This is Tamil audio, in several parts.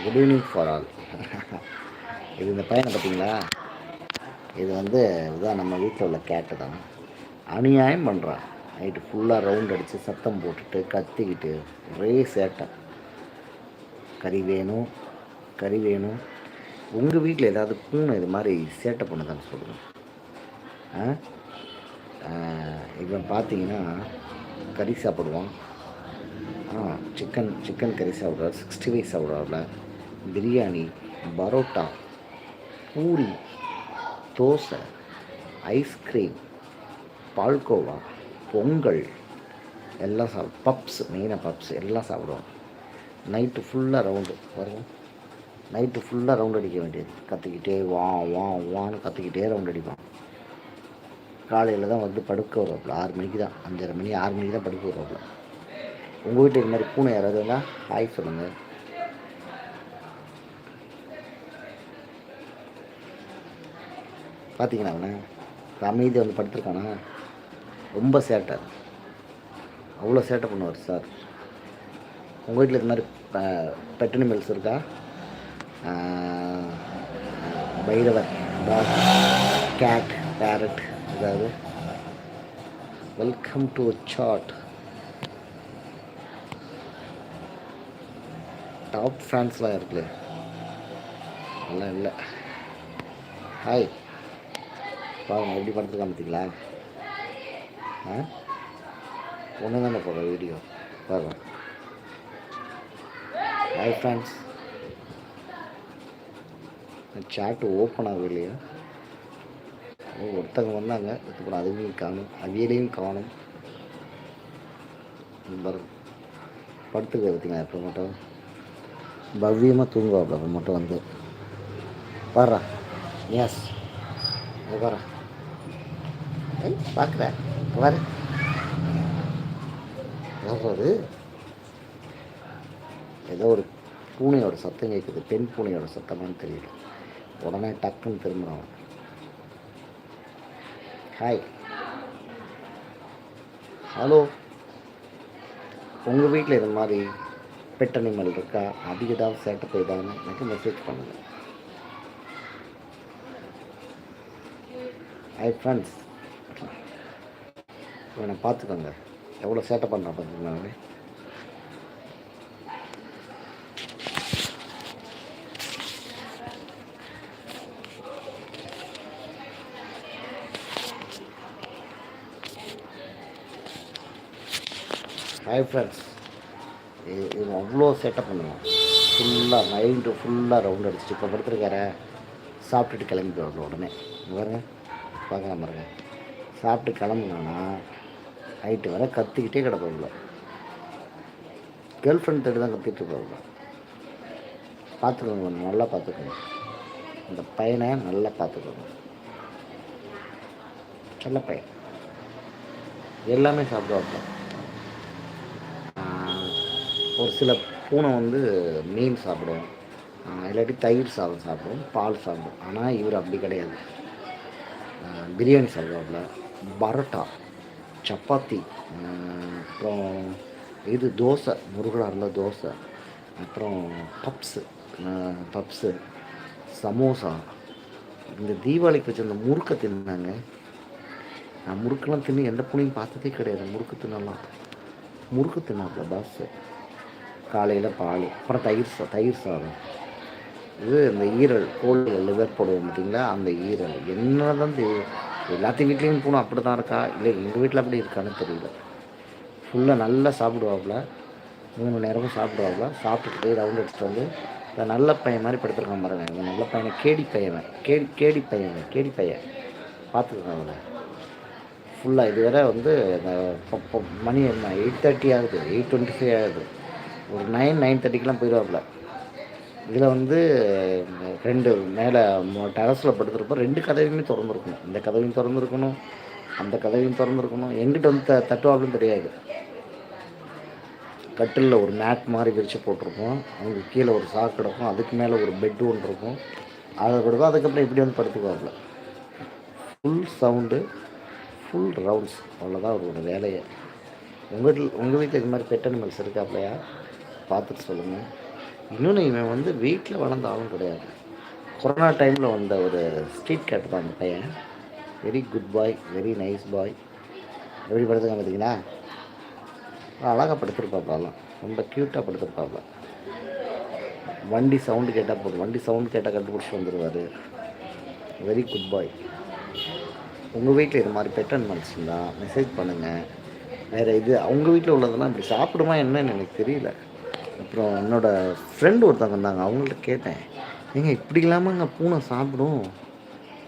குட் ஈவினிங் ஃபார் ஆல் இது இந்த பையனை பார்த்தீங்களா? இது வந்து இதுதான் நம்ம வீட்டில் உள்ள கேட்டு தான். அநியாயம் பண்ணுறான் நைட்டு ஃபுல்லாக ரவுண்ட் அடித்து சத்தம் போட்டுட்டு கத்திக்கிட்டு ஒரே சேட்டை. கறி வேணும் கறி வேணும். உங்கள் வீட்டில் ஏதாவது பூனை இது மாதிரி சேட்டை பண்ணுதான்னு சொல்லுங்கள் ஆ இவன் பார்த்தீங்கன்னா கறி சாப்பிடுவான். சிக்கன் சிக்கன் கறி சாப்பிட்றாரு சிக்ஸ்டி ஃபைவ் சாப்பிட்றாருல பிரியாணி பரோட்டா பூரி தோசை ஐஸ்கிரீம் பால்கோவா பொங்கல் எல்லாம் சாப்பிடு பப்ஸ் மெயினாக பப்ஸ் எல்லாம் சாப்பிடுவோம் நைட்டு ஃபுல்லாக ரவுண்டு வரும் நைட்டு ஃபுல்லாக ரவுண்ட் அடிக்க வேண்டியது. கற்றுக்கிட்டே வா வா வான்னு கற்றுக்கிட்டே ரவுண்ட் அடிப்பான். காலையில் தான் வந்து படுக்க வருவாப்புல ஆறு மணிக்கு தான் அஞ்சரை மணி ஆறு மணிக்கு தான் படுக்க வருவாப்புல உங்கள் வீட்டில் இது மாதிரி பூனை யாராவது இருந்தால் ஹாய் சொல்லுங்கள் பார்த்தீங்களா அவனை? அமைதி வந்து படுத்துருக்கானா? ரொம்ப சேட்டை. அவ்வளோ சேட்டை பண்ணுவார் சார். உங்கள் வீட்டில் இது மாதிரி பெட் அனிமல்ஸ் இருக்கா? பைரவர் கேட் பேரட் ஏதாவது? வெல்கம் டு சாட் டாப் ஃபேன்ஸ்லாம் இருக்குல்ல அதெல்லாம் இல்லை ஹாய் பாருங்கள் எப்படி படுத்துருக்கான் பார்த்தீங்களா ஆ? ஒன்று தானே போடுற வீடியோ பாருங்க. ஹாய் ஃப்ரெண்ட்ஸ் சாட்டு ஓப்பன் ஆகும் இல்லையா? ஒருத்தங்க ஒருத்தவங்க வந்தாங்க அதுக்கப்புறம் அதுவும் காணும். அவியலையும் காணும். பாருங்க. படுத்துக்க பார்த்தீங்களா எப்போ மட்டும் பவ்யமாக தூங்குவாப்ல அப்போ மட்டும் வந்து. வர்றா எஸ் வரேன் பார்க்குறேன் பார்க்குற பாரு. ஏதோ ஒரு பூனையோட சத்தம் கேட்குது பெண் பூனையோட சத்தமானு தெரியல. உடனே டக்குன்னு திரும்புகிறான் ஹாய் ஹலோ உங்கள் வீட்டில் இது மாதிரி பெட் அனிமல் இருக்கா அது ஏதாவது சேட்டை போய்தான்னு எனக்கு மெசேஜ் பண்ணுங்கள் ஐ ஃப்ரெண்ட்ஸ் இவனை பார்த்துக்கோங்க. எவ்வளோ சேட்டை பண்ணுறான் பார்த்துக்கோங்க ஹாய் ஃப்ரெண்ட்ஸ் இவன் அவ்வளோ சேட்டை பண்ணுவான். ஃபுல்லாக மைண்டு ஃபுல்லாக ரவுண்ட் அடிச்சிட்டு இப்போ படுத்துருக்கார. சாப்பிட்டுட்டு கிளம்பி போயிடணும் உடனே. பாருங்க. பார்க்கலாம் பாருங்க. சாப்பிட்டு கிளம்புனானா நைட்டு வர கத்திக்கிட்டே கிடப்பாங்கள கேர்ள் ஃப்ரெண்ட் தேடி தான் கத்திட்டு இருப்பாப்புல பார்த்துக்கோங்க நல்லா பார்த்துக்கோங்க. அந்த பையனை நல்லா பார்த்துக்கோங்க. நல்ல பையன். எல்லாமே சாப்பிட்டு ஆஹ் ஒரு சில பூனை வந்து மீன் சாப்பிடும். இல்லாட்டி தயிர் சாதம் சாப்பிடும் பால் சாப்பிடும். ஆனால் இவர் அப்படி கிடையாது. பிரியாணி சாப்பிடுவாப்புல. பரோட்டா சப்பாத்தி அப்புறம் இது தோசை முருகலாக இருந்தால் தோசை அப்புறம் பப்ஸு பப்ஸு சமோசா. இந்த தீபாவளிக்கு வச்சிருந்த முறுக்கை தின்னாங்க. நான் முறுக்கெல்லாம் தின்னு எந்த பூனையும் பார்த்ததே கிடையாது. முறுக்கு தின்னலாம். முறுக்கு தின்னாப்புல பாஸு. காலையில் பால் அப்புறம் தயிர் சா தயிர் சாதம். இது இந்த ஈரல் கோழிகள் லிவர் போடுவோம் பார்த்தீங்களா? அந்த ஈரல். என்ன தான் தெரியும் எல்லாத்தையும் வீட்லேயும் பூனை அப்படி தான் இருக்கா? இல்லை எங்கள் வீட்டில் அப்படி இருக்கான்னு தெரியல. ஃபுல்லாக நல்லா சாப்பிடுவாப்புல. மூணு நேரமும் சாப்பிடுவாப்புல. சாப்பிட்டுட்டு போய் ரவுண்ட் அடிச்சுட்டு வந்து இந்த நல்ல பையன் மாதிரி படுத்துருக்கான் பாருங்க. இந்த நல்ல பையனை கேடி பையன் கேடி கேடி பையன் கேடி பையன். பார்த்துருக்கான் அவனை. ஃபுல்லாக இதுவரை வந்து இந்த மணி என்ன? எயிட் தேர்ட்டி ஆகுது எயிட் டுவெண்ட்டி ஃபைவ் ஆகுது. ஒரு நைன் நைன் தேர்ட்டிக்கெலாம் போயிடுவாப்புல. இதில் வந்து ரெண்டு மேலே டெரஸில் படுத்துருப்போம். ரெண்டு கதவையுமே திறந்துருக்கணும். இந்த கதவையும் திறந்துருக்கணும். அந்த கதவையும் திறந்துருக்கணும். எங்கிட்ட வந்து த தட்டுவாப்பிலும் தெரியாது. கட்டிலில் ஒரு மேட் மாதிரி விரித்து போட்டிருப்போம். அவங்க கீழே ஒரு சாக்கு கிடக்கும் அதுக்கு மேலே ஒரு பெட்டு ஒன்று இருக்கும். அதை கொடுக்கும் அதுக்கப்புறம் இப்படி வந்து படுத்துக்குவாப்புல. ஃபுல் சவுண்டு ஃபுல் ரவுண்ட்ஸ் அவ்வளோதான் அவரோட வேலையை. உங்கள் வீட்டில் உங்கள் வீட்டில் இது மாதிரி பெட் அனிமல்ஸ் இருக்காப்லையா பார்த்துட்டு சொல்லுங்கள் இன்னொன்று இவன் வந்து வீட்டில் வளர்ந்த ஆளும் கிடையாது. கொரோனா டைமில் வந்த ஒரு ஸ்ட்ரீட் கேட் தான் அந்த பையன். Very good boy very nice boy எப்படி படுத்துக்க பார்த்தீங்கன்னா அழகாக படுத்துருப்பாப்லாம் ரொம்ப க்யூட்டாக படுத்துருப்பாப்ல வண்டி சவுண்டு கேட்டால் போதும். வண்டி சவுண்டு கேட்டால் கண்டுபிடிச்சி வந்துடுவார் வெரி குட் பாய் உங்கள் வீட்டில் இது மாதிரி பெட் அனிமல்ஸ் இருந்தால் மெசேஜ் பண்ணுங்கள் வேறு இது அவங்க வீட்டில் உள்ளதெல்லாம் இப்படி சாப்பிடுமா என்னன்னு எனக்கு தெரியல. அப்புறம் என்னோடய ஃப்ரெண்டு ஒருத்தவங்க இருந்தாங்க. அவங்கள்ட்ட கேட்டேன் ஏங்க இப்படி இல்லாமங்க பூனை சாப்பிடும்?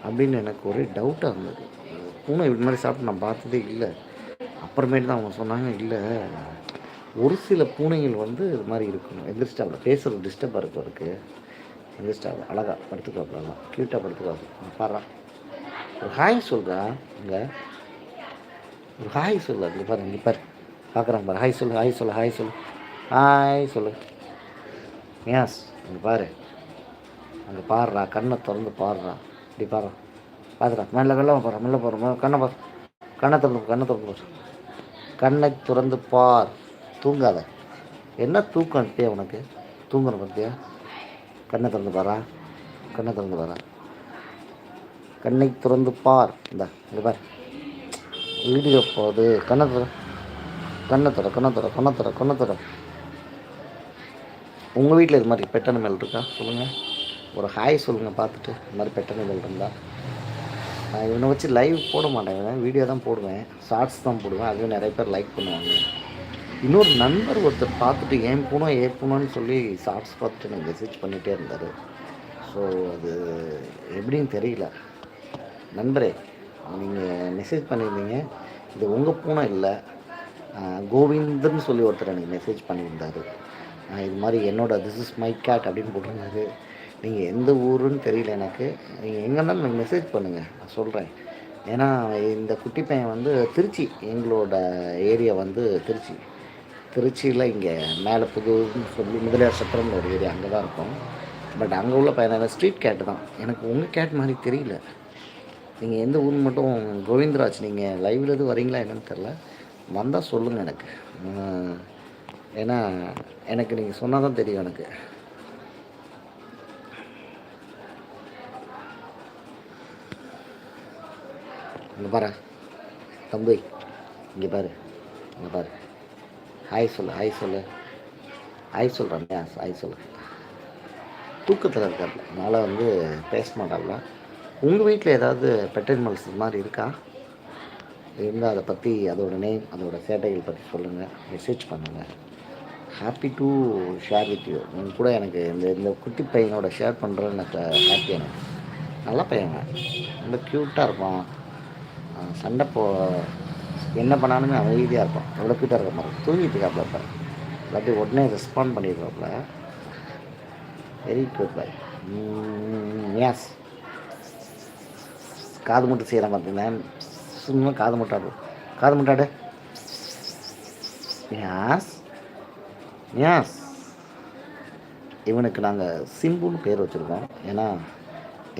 அப்படின்னு எனக்கு ஒரே டவுட்டாக இருந்தது. பூனை இப்படி மாதிரி சாப்பிட்டு நான் பார்த்ததே இல்லை. அப்புறமேட்டு தான் அவங்க சொன்னாங்க இல்லை ஒரு சில பூனைகள் வந்து இது மாதிரி இருக்கணும். எந்திரிச்சிட்டாவில் பேசுகிறது டிஸ்டர்பாக இருக்கும் அவருக்கு. எந்திரிச்சிட்டாவில் அழகாக படுத்துக்காப்புலாம் க்யூட்டாக படுத்துக்காப்பு பாடுறா. ஒரு ஹாய் சொல்கிறா இங்கே. ஒரு ஹாய் சொல்லு இங்கே பாரு இங்கே பாரு. பார்க்குறாங்க பாரு. ஹாய் சொல்லு ஹாய் சொல்லு ஹாய் சொல்லு. ஹாய் சொல்லு. ஏஸ் அங்கே பாரு. அங்கே பாடுறா கண்ணை திறந்து பாடுறா இப்படி பாடுறா பார்த்துடா மெல்ல மெல்ல பாரு மெல்ல பாரு கண்ணை பாரு. கண்ணை திறந்து கண்ணை திறந்து பாரு. கண்ணை திறந்து பார். தூங்காத. என்ன தூக்கம் இப்பயே உனக்கு? தூங்கணும் பார்த்தியா கண்ணை திறந்து பாரா? கண்ணை திறந்து பாரா. கண்ணை திறந்து பார். இந்த இங்கே பார். வீடியோ போகுது. கண்ணை திற. கண்ணை திற கண்ணை திற கண்ணை திற கண்ணை திற. உங்கள் வீட்டில் இது மாதிரி பெட் அனிமல் இருக்கா? சொல்லுங்கள் ஒரு ஹாய் சொல்லுங்கள் பார்த்துட்டு இந்த மாதிரி பெட் அனிமல் இருந்தால் நான் இவனை வச்சு லைவ் போட மாட்டேன். வீடியோ தான் போடுவேன். ஷார்ட்ஸ் தான் போடுவேன். அதுவே நிறைய பேர் லைக் பண்ணுவாங்க. இன்னொரு நண்பர் ஒருத்தர் பார்த்துட்டு ஏன் போனோம் ஏன் போனோன்னு சொல்லி ஷார்ட்ஸ் பார்த்துட்டு எனக்கு மெசேஜ் பண்ணிகிட்டே இருந்தார். ஸோ அது எப்படின்னு தெரியல. நண்பரே நீங்கள் மெசேஜ் பண்ணியிருந்தீங்க. இது உங்கள் பூனை இல்லை. கோவிந்தர்னு சொல்லி ஒருத்தர் எனக்கு மெசேஜ் பண்ணியிருந்தார். இது மாதிரி என்னோட திஸ் இஸ் மை கேட் அப்படின்னு போட்டிருந்தாரு. நீங்கள் எந்த ஊருன்னு தெரியல எனக்கு. நீங்கள் எங்கேனாலும் எனக்கு மெசேஜ் பண்ணுங்கள் நான் சொல்கிறேன் ஏன்னா இந்த குட்டி பையன் வந்து திருச்சி எங்களோட ஏரியா வந்து திருச்சி. திருச்சியில் இங்கே மேலே புதூர்னு சொல்லி முதலியார் சத்திரம்னு ஒரு ஏரியா அங்கே தான் இருக்கும். பட் அங்கே உள்ள பையன் ஸ்ட்ரீட் கேட்டு தான். எனக்கு உங்கள் கேட் மாதிரி தெரியல. நீங்கள் எந்த ஊர் மட்டும் கோவிந்தராஜ் நீங்கள் லைவ்லேருந்து எதுவும் வரீங்களா என்னன்னு தெரில வந்தால் சொல்லுங்கள் எனக்கு. ஏன்னா எனக்கு நீங்கள் சொன்னால் தான் தெரியும் எனக்கு. இங்கே பாரு. தம்பி இங்கே பாரு. இங்கே பாரு. ஹாய் சொல்லு ஹாய் சொல்லு. ஹாய் சொல்கிறேன் ஹாய் சொல்லு. தூக்கத்தில் இருக்காப்ல. அதனால் வந்து பேச மாட்டாப்ல. உங்கள் வீட்டில் ஏதாவது பெட் இது மாதிரி இருக்கா? இருந்தால் அதை பற்றி அதோட நேம் அதோட சேட்டைகள் பற்றி சொல்லுங்கள் மெசேஜ் பண்ணுங்கள் happy to share with you உங்க கூட எனக்கு இந்த இந்த குட்டி பையனோட ஷேர் பண்ணுறது எனக்கு ஹாப்பி எனக்கு நல்ல பையங்க ரொம்ப க்யூட்டாக இருப்பான். சண்டை போ என்ன பண்ணாலுமே அமைதியாக இருப்பான். எவ்வளோ க்யூட்டாக இருக்க மாதிரி தூங்கிட்டு இருக்காப்ல இப்போ பட் உடனே ரெஸ்பாண்ட் பண்ணிடுவாப்ல. வெரி குட் பாய் யாஸ் காது மட்டும் செய்கிற பார்த்தீங்கன்னா சும்மா காது முட்டாடு காது முட்டாடு. யாஸ் யாஸ் இவனுக்கு நாங்கள் சிம்புன்னு பேர் வச்சுருக்கோம். ஏன்னா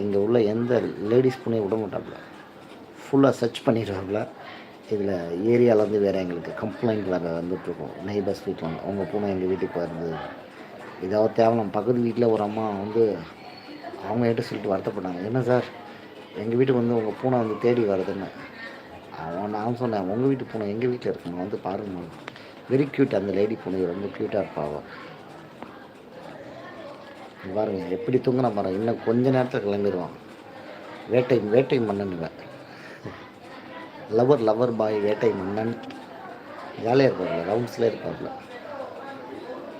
இங்கே உள்ள எந்த லேடிஸ் பூனையும் விட மாட்டாப்புல. ஃபுல்லாக சர்ச் பண்ணிடுவாப்புல. இதில் ஏரியாவிலேருந்து வேறு எங்களுக்கு கம்ப்ளைண்ட் வேறு வந்துட்டுருக்கோம். நெய்பர்ஸ் வீட்டில் வந்து அவங்க பூனை எங்கள் வீட்டுக்கு வருது ஏதாவது தேவை நம்ம பக்கத்து வீட்டில் ஒரு அம்மா வந்து அவங்க கிட்ட சொல்லிட்டு வருத்தப்பட்டாங்க. என்ன சார்? எங்கள் வீட்டுக்கு வந்து உங்கள் பூனை வந்து தேடி வருதுன்னு அவன் நான் சொன்னேன் உங்கள் வீட்டு பூனை எங்கள் வீட்டில் இருக்குமா வந்து பாருங்க வெரி க்யூட் அந்த லேடி பொண்ணு ரொம்ப க்யூட்டாக இருப்பாவோ பாருங்க எப்படி தூங்குனா பாருங்க இன்னும் கொஞ்ச நேரத்தில் கிளம்பிடுவான். வேட்டை வேட்டை மன்னனுவேன் லவர் லவர் பாய் வேட்டை மன்னன். ஜாலியாக இருப்பார்ல ரவுண்ட்ஸில் இருப்பார்ல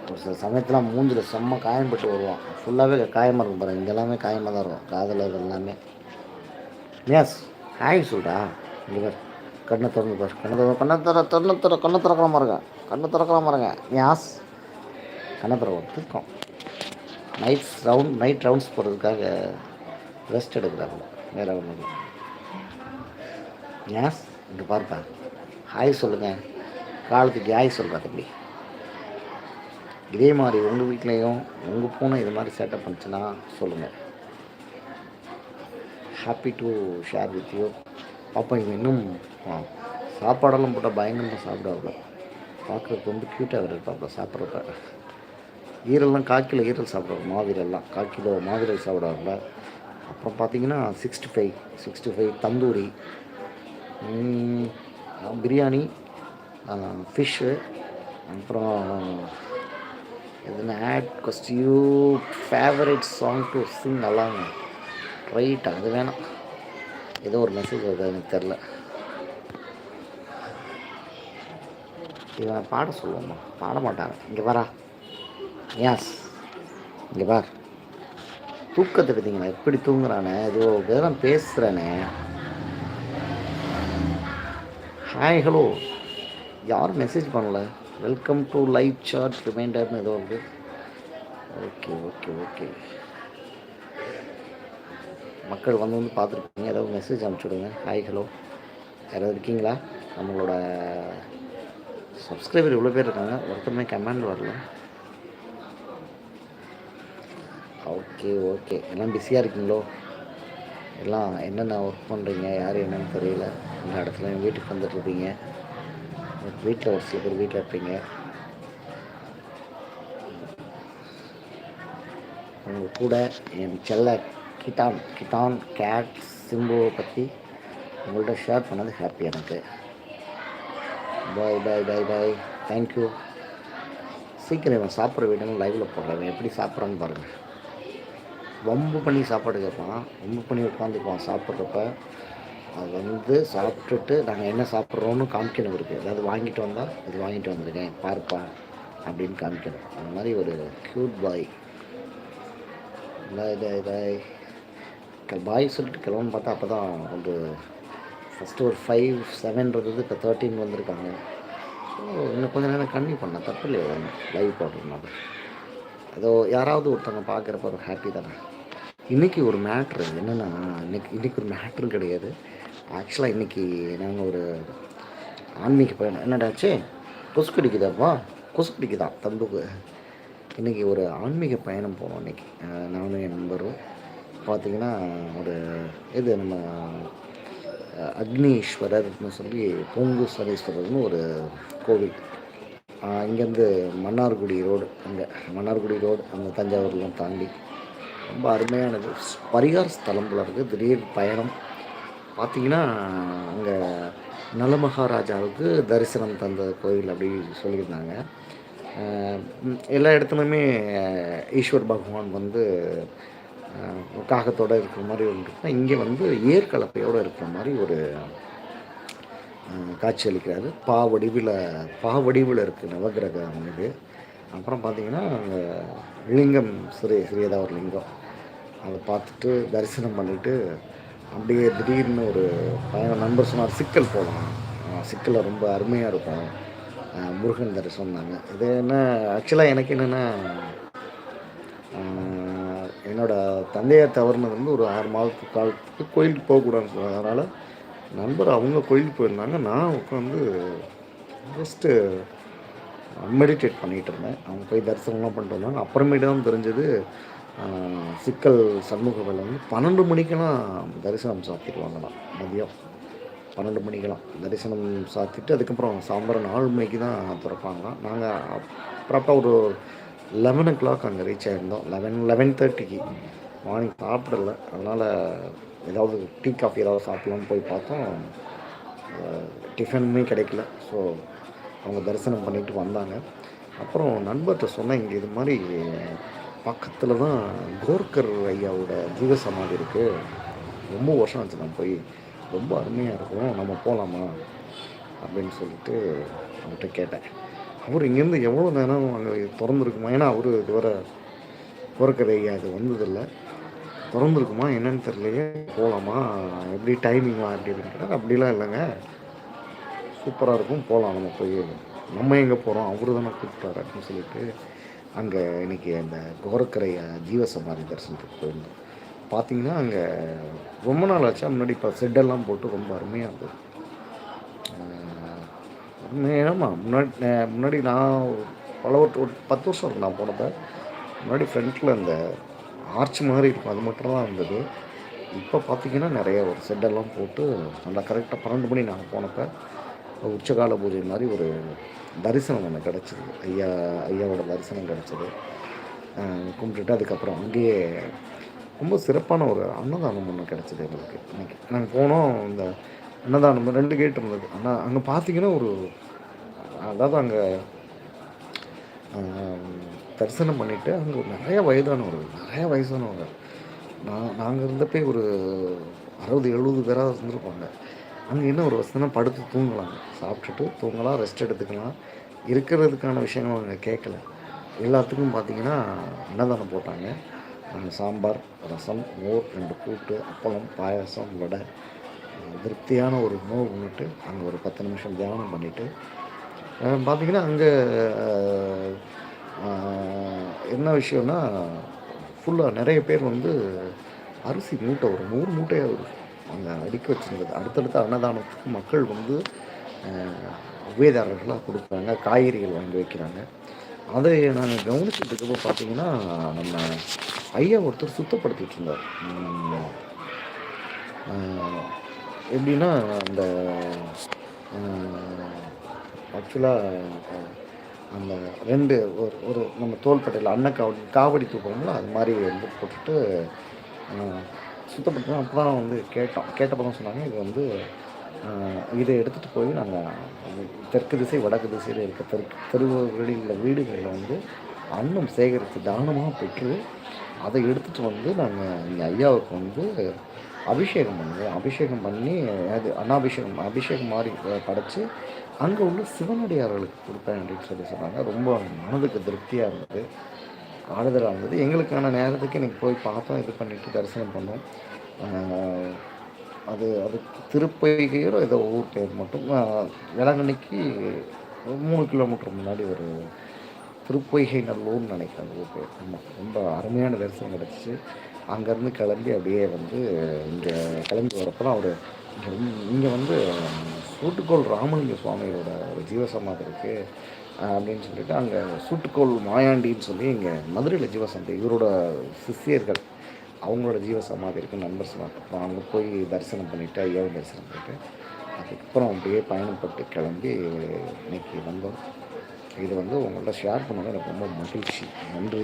ஒரு சில சமயத்தில் மூஞ்சில் செம்ம காயம்பட்டு வருவான். ஃபுல்லாகவே காயமாக இருக்கும் பாருங்க இங்கெல்லாமே காயமாக தான் இருக்கும் காதில் எல்லாமே. மேஸ் ஹாய் சொல்டா இங்கே கண்ணை திறந்து பாரு கண்ணை திறந்து கண்ணை திற திறந்து திற கண்ணை திறக்கிற மாதிரிங்க கண்ணை திறக்கலாம் பாருங்க. யாஸ் கண்ணை திற நைட்ஸ் ரவுண்ட் நைட் ரவுண்ட்ஸ் போகிறதுக்காக ரெஸ்ட் எடுக்கிறாப்புல வேறு ஒன்றும் இல்லை. யாஸ் இங்கே பார்ப்பா. ஹாய் சொல்லுங்கள் காலத்துக்கு ஹாய் சொல்கிறா தம்பி. இதே மாதிரி உங்கள் வீட்லேயும் உங்கள் பூனை இது மாதிரி செட்டப் பண்ணுச்சுன்னா சொல்லுங்கள் happy to share with you பாப்பா இவன் இன்னும் சாப்பாடெல்லாம் போட்டால் பயங்கரமாக சாப்பிடுவாப்புல பார்க்குறதுக்கு ரொம்ப க்யூட்டாக வேறு இருப்பாப்புல சாப்பிட்றப்ப. ஈரல்லாம் கால் கிலோ ஈரல் சாப்பிடுவாங்க மாவீரெல்லாம் கால் கிலோ மாவீரல் சாப்பிடுவாங்க அப்புறம் பார்த்தீங்கன்னா sixty five sixty five tandoori. Biryani fish அப்புறம் எதுனா add quest you favourite song to sing along right அது வேணாம். ஏதோ ஒரு மெசேஜ் வருது எனக்கு தெரில இவன் பாட சொல்லுவோம்மா. பாட மாட்டாங்க. இங்கே வரா யாஸ் இங்கே பார். தூக்கத்தை பார்த்தீங்களா எப்படி தூங்குறானே. இது இதெல்லாம் பேசுகிறானே ஹாய் ஹலோ யாரும் மெசேஜ் பண்ணல. வெல்கம் டு லைவ் சார்ட் ரிமைண்டர்னு ஏதோ வந்து ஓகே ஓகே ஓகே மக்கள் வந்து வந்து பார்த்துருப்பீங்க ஏதாவது மெசேஜ் அனுப்பிச்சுடுங்க ஹாய் ஹலோ யாராவது இருக்கீங்களா? நம்மளோட சப்ஸ்கிரைபர் இவ்வளோ பேர் இருக்காங்க. ஒருத்தருமே கமெண்ட் வரல. ஓகே ஓகே எல்லாம் பிஸியாக இருக்கீங்களோ? எல்லாம் என்னென்ன ஒர்க் பண்ணுறீங்க யார் என்னன்னு தெரியல. எல்லா இடத்துலையும் வீட்டுக்கு வந்துட்டுருப்பீங்க வீட்டில் ஒரு சில பேர் வீட்டில் இருப்பீங்க. உங்கள் கூட என் செல்ல கிட்டான் கிட்டான் கேட் சிம்புவை பற்றி உங்கள்கிட்ட ஷேர் பண்ணது ஹாப்பி எனக்கு. பாய் பாய் பாய் பாய் தேங்க்யூ சீக்கிரம் இவன் சாப்பிட்ற வீடுன்னு லைவில் போடுறேன் எப்படி சாப்பிட்றான்னு பாருங்கள் வம்பு பண்ணி சாப்பாடு கேட்பான். வம்பு பண்ணி உட்காந்துக்குவான் சாப்பிட்றப்ப. அது வந்து சாப்பிட்டுட்டு நாங்கள் என்ன சாப்பிட்றோன்னு காமிக்கணும் இருக்குது ஏதாவது வாங்கிட்டு வந்தால் இது வாங்கிட்டு வந்திருக்கேன் பார்ப்பா அப்படின்னு காமிக்கணும். அந்த மாதிரி ஒரு க்யூட் பாய் பாய் பாய். பாய் பாய் சொல்லிட்டு கிளம்பு பார்த்தா அப்போ தான் ஒரு ஃபஸ்ட்டு ஒரு ஃபைவ் செவன்றது இப்போ தேர்ட்டின் வந்திருக்காங்க. ஸோ இன்னும் கொஞ்சம் நேரம் கன்னியூ பண்ண தப்பு இல்லையா லைவ் போடுறதுனால ஏதோ யாராவது ஒருத்தவங்க பார்க்குறப்ப ஒரு ஹாப்பி தானே. இன்றைக்கி ஒரு மேட்ரு என்னென்னா இன்னைக்கு இன்றைக்கி ஒரு மேட்ரு கிடையாது. ஆக்சுவலாக இன்றைக்கி நாங்கள் ஒரு ஆன்மீக பயணம். என்னடாச்சு கொசு கடிக்குதாப்பா கொசு கடிக்குதான் தம்புக்கு. இன்றைக்கி ஒரு ஆன்மீக பயணம் போனோம் இன்றைக்கி நானும் என் நண்பரும். பார்த்திங்கன்னா ஒரு இது நம்ம அக்னீஸ்வரர்னு சொல்லி பொங்கு சனீஸ்வரர்னு ஒரு கோவில். இங்கேருந்து மன்னார்குடி ரோடு அங்கே மன்னார்குடி ரோடு அந்த தஞ்சாவூர்லாம் தாண்டி. ரொம்ப அருமையானது. பரிகார ஸ்தலம் போல இருக்குது திடீர் பயணம். பார்த்திங்கன்னா அங்கே நலமகாராஜாவுக்கு தரிசனம் தந்த கோவில் அப்படி சொல்லியிருந்தாங்க. எல்லா இடத்துலையுமே ஈஸ்வர் பகவான் வந்து காகத்தோடு இருக்கிற மாதிரி ஒன்று இங்கே வந்து ஏற்கலப்பையோடு இருக்கிற மாதிரி ஒரு காட்சி அளிக்கிறாரு. பா வடிவில் பா வடிவில் இருக்குது நவகிரகம் இது. அப்புறம் பார்த்தீங்கன்னா லிங்கம் சிறிய சிறியதாக ஒரு லிங்கம். அதை பார்த்துட்டு தரிசனம் பண்ணிவிட்டு அப்படியே திடீர்னு ஒரு பயணம் நண்பர் சொன்னார் சிக்கல் போகலாம் சிக்கலில் ரொம்ப அருமையாக இருக்கும். முருகன் தரிசனம் தாங்க. இது என்ன ஆக்சுவலாக எனக்கு என்னென்னா என்னோடய என்னோட தந்தையார் தவறுனது வந்து ஒரு ஆறு மாதத்துக்கு காலத்துக்கு கோயிலுக்கு போகக்கூடாதுன்னு சொன்னாங்க அதனால் நண்பர் அவங்க கோயிலுக்கு போயிருந்தாங்க. நான் உட்காந்து ஜஸ்ட்டு மெடிடேட் பண்ணிகிட்டு இருந்தேன். அவங்க போய் தரிசனம்லாம் பண்ணிட்டு வந்தாங்க. அப்புறமேட்டு தான் தெரிஞ்சது சிக்கல் சிக்கல் சண்முகவில் வந்து பன்னெண்டு மணிக்கெல்லாம் தரிசனம் சாத்திடுவாங்களாம் மதியம். பன்னெண்டு மணிக்கெல்லாம் தரிசனம் சாத்திட்டு அதுக்கப்புறம் சாயந்தரம் நாலு மணிக்கு தான் திறப்பாங்களாம் நாங்கள் ப்ராப்பராக ஒரு லெவன் ஓ கிளாக் அங்கே ரீச் ஆகிருந்தோம் லெவன் லெவன் தேர்ட்டிக்கு மார்னிங் சாப்பிடல. அதனால் ஏதாவது டீ காஃபி ஏதாவது சாப்பிட்லான்னு போய் பார்த்தோம். டிஃபனுமே கிடைக்கல. ஸோ அவங்க தரிசனம் பண்ணிட்டு வந்தாங்க. அப்புறம் நண்பர்கிட்ட சொன்னேன் இங்கே இது மாதிரி பக்கத்தில் தான் கோர்கர் ஐயாவோட ஜீவ சமாதி இருக்குது ரொம்ப வருஷம் ஆச்சு நான் போய். ரொம்ப அருமையாக இருக்கும். நம்ம போகலாமா அப்படின்னு சொல்லிட்டு அவங்ககிட்ட கேட்டேன். அவர் இங்கேருந்து எவ்வளோ நேரம் அங்கே திறந்துருக்குமா? ஏன்னா அவர் இதுவரை கோர்க்கர் ஐயா அது வந்ததில்லை. திறந்துருக்குமா என்னன்னு தெரியலையே. போகலாமா எப்படி டைமிங்கா அப்படி அப்படின்னு அப்படிலாம் இல்லைங்க. சூப்பராக இருக்கும். போகலாம் நம்ம போய் நம்ம எங்கே போகிறோம் அவரு தானே கூப்பிட்டாரு அப்படின்னு சொல்லிட்டு அங்கே இன்னைக்கு அந்த கோரக்கரை ஜீவசமாதி தரிசனத்துக்கு போயிருந்தோம். பார்த்தீங்கன்னா அங்கே ரொம்ப நாள் ஆச்சா. முன்னாடி இப்போ செட்டெல்லாம் போட்டு ரொம்ப அருமையாக இருந்தது. ஏமா முன்னாடி முன்னாடி நான் பல ஒரு பத்து வருஷம் இருக்கும் நான் போனப்ப முன்னாடி ஃப்ரண்ட்டில் அந்த ஆர்ச் மாதிரி இருக்கும் அது மட்டும் தான் இருந்தது. இப்போ பார்த்தீங்கன்னா நிறைய ஒரு செட்டெல்லாம் போட்டு நல்லா கரெக்டாக பன்னெண்டு மணி நாங்கள் போனப்போ உச்சகால பூஜை மாதிரி ஒரு தரிசனம் எனக்கு கிடச்சிது. ஐயா ஐயாவோட தரிசனம் கிடச்சிது. கும்பிட்டுட்டு அதுக்கப்புறம் அங்கேயே ரொம்ப சிறப்பான ஒரு அன்னதானம் ஒன்று கிடச்சிது எங்களுக்கு இன்றைக்கி நாங்கள் போனோம் இந்த அன்னதானம் ரெண்டு கேட் இருந்தது. ஆனால் அங்கே பார்த்தீங்கன்னா ஒரு அதாவது அங்கே தரிசனம் பண்ணிவிட்டு அங்கே நிறைய வயதானவர் நிறைய வயசானவங்க. நான் நாங்கள் இருந்தப்பே ஒரு அறுபது எழுபது பேராக இருந்திருப்பாங்க. அங்கே என்ன ஒரு வசதினா படுத்து தூங்கலாம். சாப்பிட்டுட்டு தூங்கலாம் ரெஸ்ட் எடுத்துக்கலாம். இருக்கிறதுக்கான விஷயங்கள் அவங்க கேட்கல எல்லாத்துக்கும் பார்த்தீங்கன்னா அன்னதானம் போட்டாங்க. சாம்பார் ரசம் மோர் ரெண்டு கூட்டு அப்பளம் பாயாசம் வடை. திருப்தியான ஒரு உணவு உண்ணிட்டு அங்கே ஒரு பத்து நிமிஷம் தியானம் பண்ணிவிட்டு பார்த்தீங்கன்னா அங்கே என்ன விஷயம்னா ஃபுல்லாக நிறைய பேர் வந்து அரிசி மூட்டை ஒரு நூறு மூட்டையாக இருக்கும் அங்கே அடுக்கி வச்சுருந்தது. அடுத்தடுத்த அன்னதானத்துக்கு மக்கள் வந்து உபயதாரர்களாக கொடுக்குறாங்க காய்கறிகள் வாங்கி வைக்கிறாங்க. அதை நாங்கள் கவனிச்சுட்டு இருக்கப்போ பார்த்தீங்கன்னா நம்ம ஐயா ஒருத்தர் சுத்தப்படுத்திட்டு இருந்தார். எப்படின்னா அந்த ஆக்சுவலாக அந்த ரெண்டு ஒரு ஒரு நம்ம தோள்பட்டையில் அன்னக்காவடி காவடி தூக்குறோம்ல அது மாதிரி வந்து போட்டுட்டு சுத்தப்பட்டு அப்போ தான் வந்து கேட்டோம். கேட்டப்போ தான் சொன்னாங்க இது வந்து இதை எடுத்துகிட்டு போய் நாங்கள் தெற்கு திசை வடக்கு திசையில் இருக்க தெற்கு தெருவுகளில் உள்ள வீடுகளில் வந்து அன்னம் சேகரித்து தானமாக பெற்று அதை எடுத்துகிட்டு வந்து நாங்கள் எங்கள் ஐயாவுக்கு வந்து அபிஷேகம் பண்ணுவோம் அபிஷேகம் பண்ணி அது அன்னாபிஷேகம் அபிஷேகம் மாதிரி படைத்து அங்கே உள்ள சிவனடியார்களுக்கு கொடுப்பேன் அப்படின்னு சொல்லி சொன்னாங்க. ரொம்ப மனதுக்கு திருப்தியாக இருந்தது ஆறுதலாக இருந்தது. எங்களுக்கான நேரத்துக்கு இன்றைக்கி போய் பார்த்தோம் இது பண்ணிவிட்டு தரிசனம் பண்ணோம். அது அது திருப்பைகையோ ஏதோ ஊர் பேர் மட்டும். வேளாங்கண்ணிக்கு மூணு கிலோமீட்டர் முன்னாடி ஒரு திருப்பொய்கை நல்லூர்னு நினைக்கிறேன் அந்த ஊர் பேர். ஆமாம் ரொம்ப அருமையான தரிசனம் கிடச்சிச்சு. அங்கேருந்து கிளம்பி அப்படியே வந்து இங்கே கிளம்பி வரப்போ அவர் இங்கே இங்கே வந்து சூட்டுக்கோள் ராமலிங்க சுவாமியோட ஒரு ஜீவசமாதி இருக்குது அப்படின்னு சொல்லிட்டு அங்கே சூட்டுக்கோள் மாயாண்டின்னு சொல்லி இங்கே மதுரையில் ஜீவசமாதி இவரோட சிஷியர்கள் அவங்களோட ஜீவசமாதி இருக்குது நண்பர் சொன்னாங்க. அங்கே போய் தரிசனம் பண்ணிவிட்டு ஐயாவும் தரிசனம் பண்ணிவிட்டு அதுக்கப்புறம் அப்படியே பயணப்பட்டு கிளம்பி இன்னைக்கு வந்தோம். இது வந்து உங்கள்ட்ட ஷேர் பண்ணது எனக்கு ரொம்ப மகிழ்ச்சி. நன்றி.